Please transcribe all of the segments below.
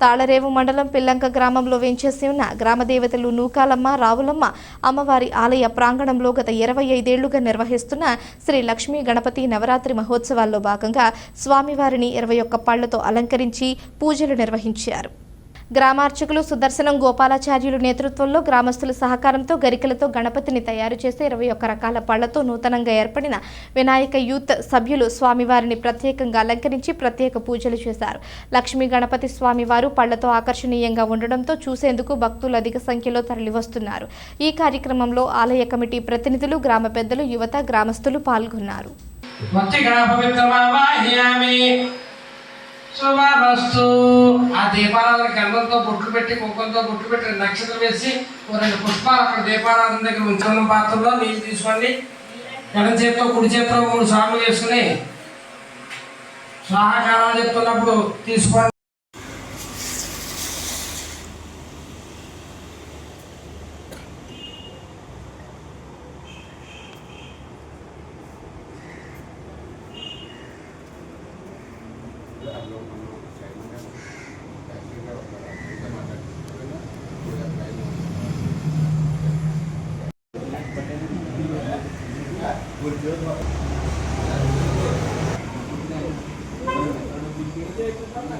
తాళరేవు మండలం పిల్లంక గ్రామంలో వేంచేసి ఉన్న గ్రామదేవతలు నూకాలమ్మ రావులమ్మ అమ్మవారి ఆలయ ప్రాంగణంలో గత ఇరవై ఐదేళ్ళుగా నిర్వహిస్తున్న శ్రీ లక్ష్మీ గణపతి నవరాత్రి మహోత్సవాల్లో భాగంగా స్వామివారిని ఇరవై ఒక్క పళ్ళతో అలంకరించి పూజలు నిర్వహించారు. గ్రామార్చకులు సుదర్శనం గోపాలాచార్యులు నేతృత్వంలో గ్రామస్తుల సహకారంతో గరికలతో గణపతిని తయారు చేసి ఇరవై ఒక్క రకాల పళ్ళతో నూతనంగా ఏర్పడిన వినాయక యూత్ సభ్యులు స్వామివారిని ప్రత్యేకంగా అలంకరించి ప్రత్యేక పూజలు చేశారు. లక్ష్మీ గణపతి స్వామివారు పళ్ళతో ఆకర్షణీయంగా ఉండడంతో చూసేందుకు భక్తులు అధిక సంఖ్యలో తరలివస్తున్నారు. ఈ కార్యక్రమంలో ఆలయ కమిటీ ప్రతినిధులు గ్రామ పెద్దలు యువత గ్రామస్తులు పాల్గొన్నారు. శుభమస్తు. ఆ దీపారాధన గంధంతో బొట్లు పెట్టి కుంకంతో బొట్లు పెట్టి నక్షత్రం వేసి ఓ రెండు పుష్పాలు అక్కడ దీపారాధన దగ్గర ఉంచుకున్న పాత్రలో నీళ్ళు తీసుకోండి. ఎడం చేతితో కుడి చేతితో మూడు సార్లు వేసుకుని స్వాహాకారాలు చెప్తున్నప్పుడు తీసుకోండి.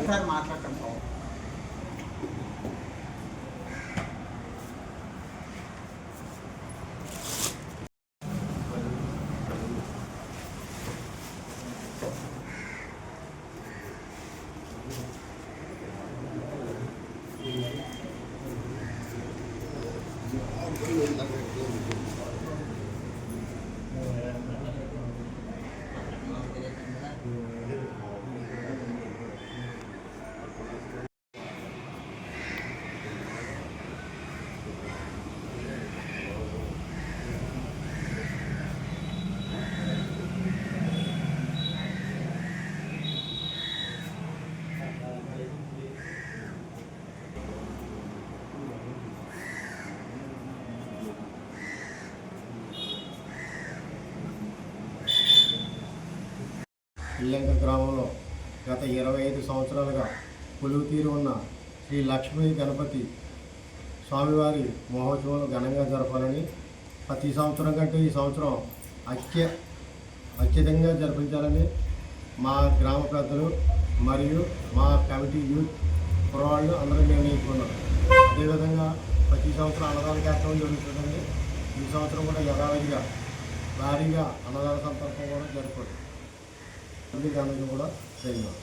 సార్ మాట్లాడటం ఇల్లంక గ్రామంలో గత ఇరవై ఐదు సంవత్సరాలుగా కొలువు తీరు ఉన్న శ్రీ లక్ష్మీ గణపతి స్వామివారి మహోత్సవాలు ఘనంగా జరపాలని ప్రతి సంవత్సరం కంటే ఈ సంవత్సరం అత్య అత్యధికంగా జరిపించాలని మా గ్రామ పెద్దలు మరియు మా కమిటీ యూత్ కురవాళ్ళు అందరూ నిర్ణయించుకున్నాం అదేవిధంగా ప్రతి సంవత్సరం అన్నదాన కార్యక్రమం జరుగుతుందండి. ఈ సంవత్సరం కూడా యథావిధిగా భారీగా అన్నదాన సంపర్కం కూడా జరుపుకోండి అన్ని ఘనంగా కూడా చేయాలి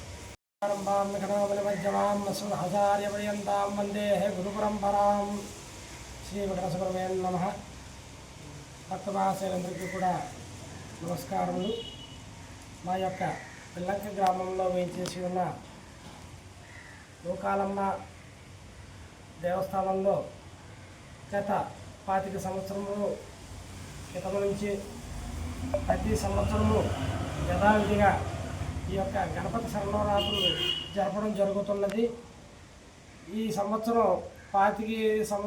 ప్రారంభాం గణోబలమధ్యమాం అసంహచార్యపర్యంతాం వందే గురుపరంపరాం. శ్రీ వెంకటసుబ్రహ్మణ్య నమ. భక్తమహాశైలందరికీ కూడా నమస్కారములు. మా యొక్క పిల్లంక గ్రామంలో వేయించేసి ఉన్న లోకాలమ్మ దేవస్థానంలో గత పాతిక సంవత్సరములు క్రితం నుంచి ప్రతి సంవత్సరము యథావిధిగా ఈ యొక్క గణపతి శరణవరాత్రులు జరపడం జరుగుతున్నది. ఈ సంవత్సరం పాతికి సంవ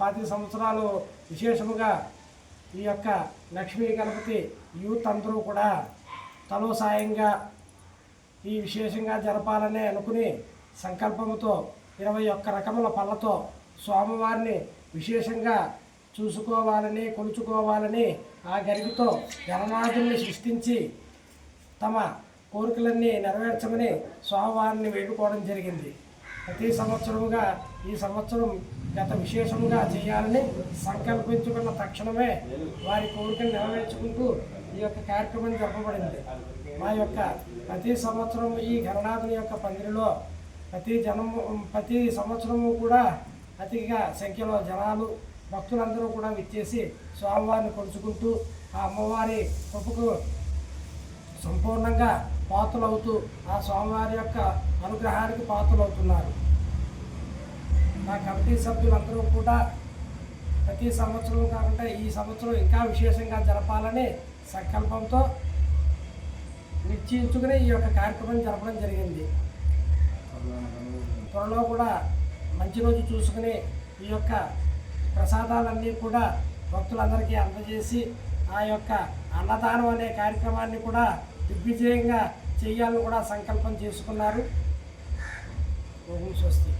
పాతిక సంవత్సరాలు విశేషముగా ఈ యొక్క లక్ష్మీ గణపతి యూత్ అందరూ కూడా తలో సాయంగా ఈ విశేషంగా జరపాలనే అనుకుని సంకల్పముతో ఇరవై ఒక్క రకముల పళ్ళతో స్వామివారిని విశేషంగా చూసుకోవాలని కొలుచుకోవాలని ఆ గరికతో గణనాథుల్ని సృష్టించి తమ కోరికలన్నీ నెరవేర్చమని స్వామివారిని వేడుకోవడం జరిగింది. ప్రతి సంవత్సరముగా ఈ సంవత్సరం గత విశేషముగా చేయాలని సంకల్పించుకున్న తక్షణమే వారి కోరికలు నెరవేర్చుకుంటూ ఈ యొక్క కార్యక్రమం జరపబడింది. మా యొక్క ప్రతి సంవత్సరం ఈ గణనాథుని యొక్క పందిరిలో ప్రతి జనము ప్రతి సంవత్సరము కూడా అతిగా సంఖ్యలో జనాలు భక్తులందరూ కూడా విచ్చేసి స్వామివారిని కొలుచుకుంటూ ఆ అమ్మవారి కృపకు సంపూర్ణంగా పాత్రలవుతూ ఆ స్వామివారి యొక్క అనుగ్రహానికి పాత్రలవుతున్నారు నా కమిటీ సభ్యులందరూ కూడా ప్రతి సంవత్సరం కాకుండా ఈ సంవత్సరం ఇంకా విశేషంగా జరపాలని సంకల్పంతో నిశ్చయించుకుని ఈ యొక్క కార్యక్రమం జరపడం జరిగింది. త్వరలో కూడా మంచి రోజు చూసుకుని ఈ యొక్క ప్రసాదాలన్నీ కూడా భక్తులందరికీ అందజేసి ఆ యొక్క అన్నదానం అనే కార్యక్రమాన్ని కూడా దిగ్విజయంగా చేయాలని కూడా సంకల్పం చేసుకున్నారు. స్వస్తి